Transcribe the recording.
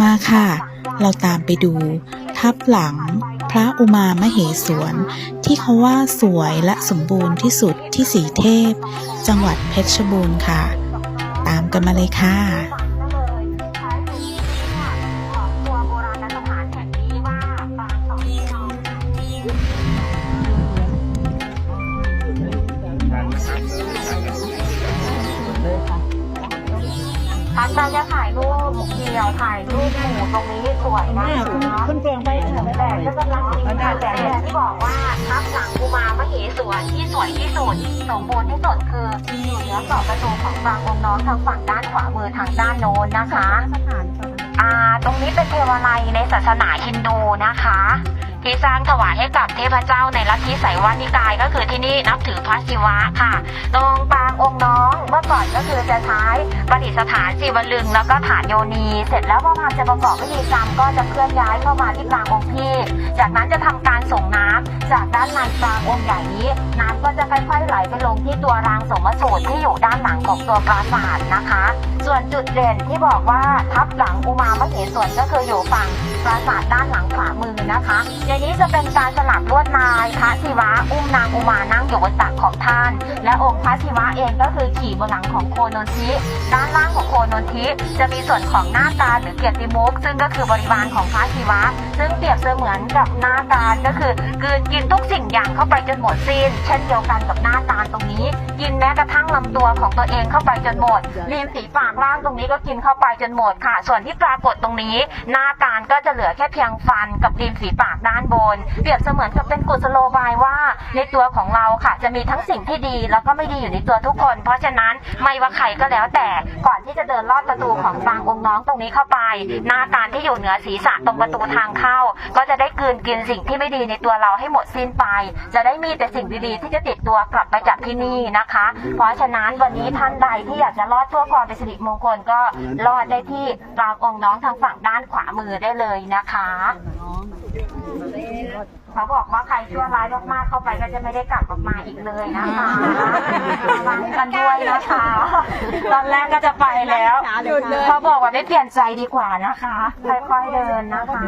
มาค่ะ เราตามไปดู ทับหลัง พระอุมามเหสวน ที่เขาว่าสวยและสมบูรณ์ที่สุดที่สีเทพ จังหวัดเพชรบูรณ์ค่ะ ตามกันมาเลยค่ะตัวโบราณสถานแห่งนี้ว่าปางสองพี่น้องท่านใดจะถ่ายรูป ดี่ยวถ่ายรูปหมู่ตรงนี้สวยนะอ่าคุณเนาะคุณเฟืองไปค่ะไม่แต่ได้ก็กำลังดีค่ะแต่อย่างที่บอกว่าทับหลังกุมารมเหสวนที่สวยที่สุดสมบูรณ์ที่สุดคืออยู่เหนือเกาะประตูของบางองค์น้องทางฝั่งด้านขวามือทางด้านโน้นนะคะสถานค่ะอ่าตรงนี้เป็นเทวาลัยในศาสนาฮินดูนะคะที่สร้างถวายให้กับเทพเจ้าในลัทธิไสยวานิกายก็คือที่นี่นับถือพระศิวะค่ะ ตรงปาง องค์น้องเมื่อก่อนก็คือจะใช้ประดิษฐานศิวลึงแล้วก็ฐานโยนี เสร็จแล้วพอพาจะประกอบพิธีกรรมก็จะเคลื่อนย้ายเข้ามาที่ปางองค์พี่ จากนั้นจะทำการส่งน้ำจากด้านในปางองค์ใหญ่นี้ น้ำก็จะค่อยๆไหลไปลงที่ตัวรางสมสูตรที่อยู่ด้านหลังของตัวปราสาทนะคะ ส่วนจุดเด่นที่บอกว่าทับหลังอุมามเหสวนก็คืออยู่ฝั่ง ปราสาทด้านหลังขวามือนะคะในนี้จะเป็นการสลักลวดลายพระศิวะอุ้มนางอุมานั่งอยู่บนตักของท่าน และองค์พระศิวะเองก็คือขี่บนหลังของโคนนทิด้านล่างของโคนนทิจะมีส่วนของหน้าการหรือเกียรติมุกซึ่งก็คือบริวารของพระศิวะ ซึ่งเปรียบเสมือนกับหน้าการก็คือกืนกินทุกสิ่งอย่างเข้าไปจนหมดสิ้น เช่นเดียวกันกับหน้าการตรงนี้ กินแม้กระทั่งลำตัวของตัวเองเข้าไปจนหมดริมฝีปากล่างตรงนี้ก็กินเข้าไปจนหมดค่ะ ส่วนที่ปรากฏตรงนี้ หน้าการก็จะเหลือแค่เพียงฟันกับริมฝีปากด้านบน เปรียบเสมือนกับเป็นกุศโลบายว่า ในตัวของเราค่ะ จะมีทั้งสิ่งที่ดีแล้วก็ไม่ดีอยู่ในตัวทุกคน เพราะฉะนั้นไม่ว่าใครก็แล้วแต่ก่อนที่จะเดินลอดประตูของปางองค์น้องตรงนี้เข้าไป หน้าการที่อยู่เหนือศีรษะตรงประตูทางเข้า ก็จะได้กืนกินสิ่งที่ไม่ดีในตัวเราให้หมดสิ้นไป จะได้มีแต่สิ่งดีๆที่จะติดตัวกลับไปจากที่นี่นะคะเพราะฉะนั้นวันนี้ท่านใดที่อยากจะลอดเพื่อความเป็นสิริมงคลก็ลอดได้ที่ปางองค์น้องทางฝั่งด้านขวามือได้เลยนะคะเขาบอกว่าใครชั่วร้ายมากๆเข้าไปก็จะไม่ได้กลับออกมาอีกเลยนะคะระวังกันด้วยนะคะ ตอนแรกก็จะไปแล้วหยุดเลยเขาบอกว่าไม่เปลี่ยนใจดีกว่านะคะ ค่อยๆเดินนะคะ